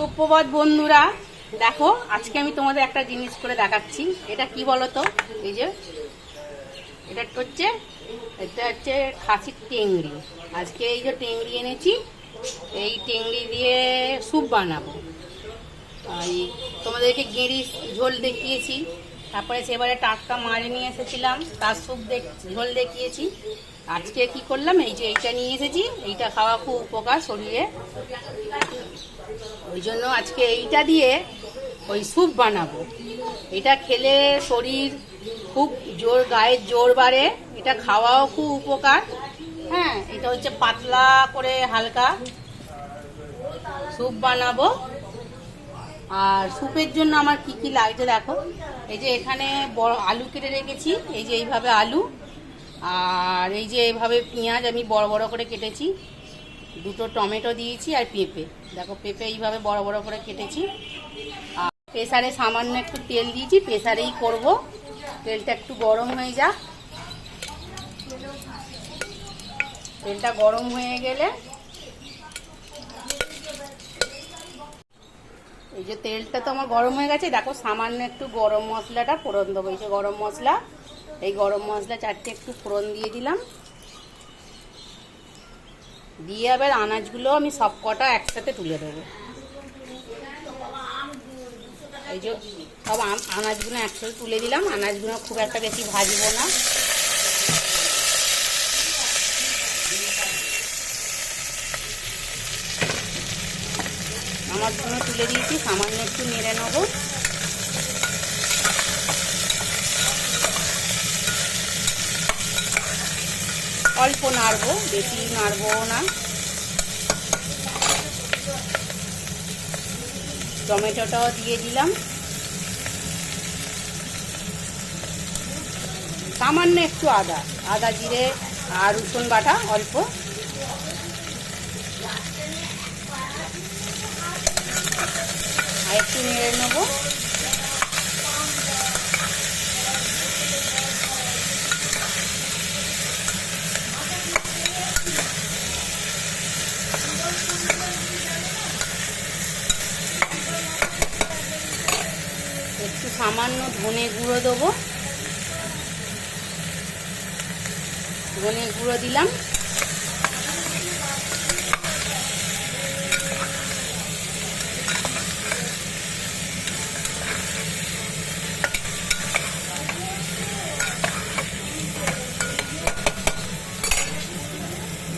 সুপ্রভাত বন্ধুরা। দেখো, আজকে আমি তোমাদের একটা জিনিস করে দেখাচ্ছি। এটা কি বলো তো এই যে, এটা হচ্ছে এটা হচ্ছে খাসির টেংরি। আজকে এই যে টেংরি এনেছি, এই টেংরি দিয়ে স্যুপ বানাবো। এই তোমাদেরকে গেঁড়ি ঝোল দেখিয়েছি। তারপরে সেবারে টাটকা মাছ নিয়ে এসেছিলাম, তার স্যুপ দেখ, ঝোল দেখিয়েছি। আজকে কি করলাম? এই যে এইটা নিয়ে এসেছি, এইটা খাওয়া খুব উপকার শরীরে। ওই জন্য আজকে এইটা দিয়ে ওই স্যুপ বানাবো। এটা খেলে শরীর খুব জোর গায়ের জোর বাড়ে। এটা খাওয়াও খুব উপকার। হ্যাঁ এটা হচ্ছে পাতলা করে হালকা স্যুপ বানাবো। আর স্যুপের জন্য আমার কি কি লাগছে দেখো। এই যে এখানে বড় আলু কেটে রেখেছি, এই যে এইভাবে আলু। আর এই যে এইভাবে পেঁয়াজ আমি বড় বড় করে কেটেছি। দুটো টমেটো দিয়েছি আর পেঁপে। দেখো পেঁপে এইভাবে বড় বড় করে কেটেছি। আর প্রেসারে সামান্য একটু তেল দিয়েছি, প্রেসারেই করব। তেলটা একটু গরম হয়ে যাক। তেলটা গরম হয়ে গেলে এই যে তেলটা তো আমার গরম হয়ে গেছে, দেখো সামান্য একটু গরম মশলাটা ফোড়ন দেবো। এই যে গরম মশলা, এই গরম মশলা চারটে একটু ফোড়ন দিয়ে দিলাম। দিয়ে আবার আনাজগুলো আমি সব কটা একসাথে তুলে দেবো। এই যে সব আনাজগুলো একসাথে তুলে দিলাম। আনাজগুলো খুব একটা বেশি ভাজবো না। আনাজগুলো তুলে দিয়েছি, সামান্য একটু নেড়ে নেব। অল্প নাড়বো, বেশি নাড়বো না। টমেটোটাও দিয়ে দিলাম। সামান্য একটু আদা আদা জিরে আর রসুন বাটা অল্প। আর একটু নেড়ে নেব। একটু সামান্য ধনে গুঁড়ো দেবো। ধনে গুঁড়ো দিলাম।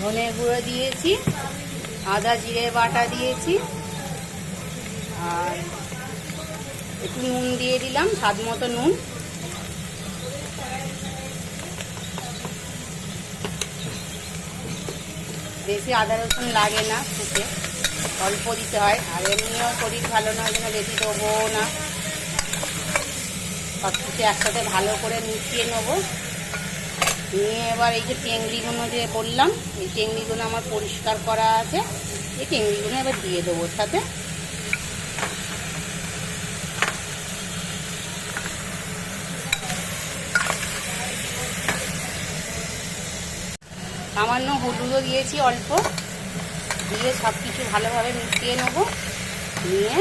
ধনে গুঁড়ো দিয়েছি, আদা জিরে বাটা দিয়েছি, আর একটু নুন দিয়ে দিলাম, স্বাদ মতো নুন। বেশি আদা রসুন লাগে না শুকে অল্প দিতে হয়। আর এমনিও শরীর ভালো না ওই জন্য বেশি দেবো না। সব কিছু একসাথে ভালো করে মিশিয়ে নেব। নিয়ে এবার এই যে টেংরিগুলো যে বললাম, এই টেংরিগুলো আমার পরিষ্কার করা আছে। এই টেংরিগুলো এবার দিয়ে দেবো সাথে। সামান্য হলুদও দিয়েছি অল্প। দিয়ে সব কিছু ভালোভাবে মিশিয়ে নেব। নিয়ে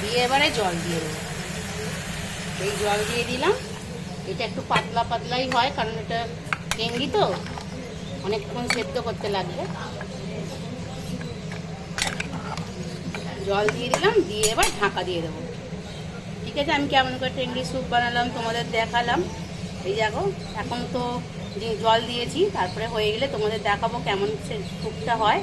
দিয়ে এবারে জল দিয়ে দেবো এই জল দিয়ে দিলাম। এটা একটু পাতলা পাতলাই হয়, কারণ এটা টেঙ্গি তো, অনেকক্ষণ সেদ্ধ করতে লাগবে। জল দিয়ে দিলাম, দিয়ে এবার ঢাকা দিয়ে দেবো। ঠিক আছে আমি কেমন করে টেংরি স্যুপ বানালাম, তোমাদের দেখালাম। এই দেখো, এখন তো জল দিয়েছি, তারপরে হয়ে গেলে তোমাদের দেখাবো কেমন সে স্যুপটা হয়।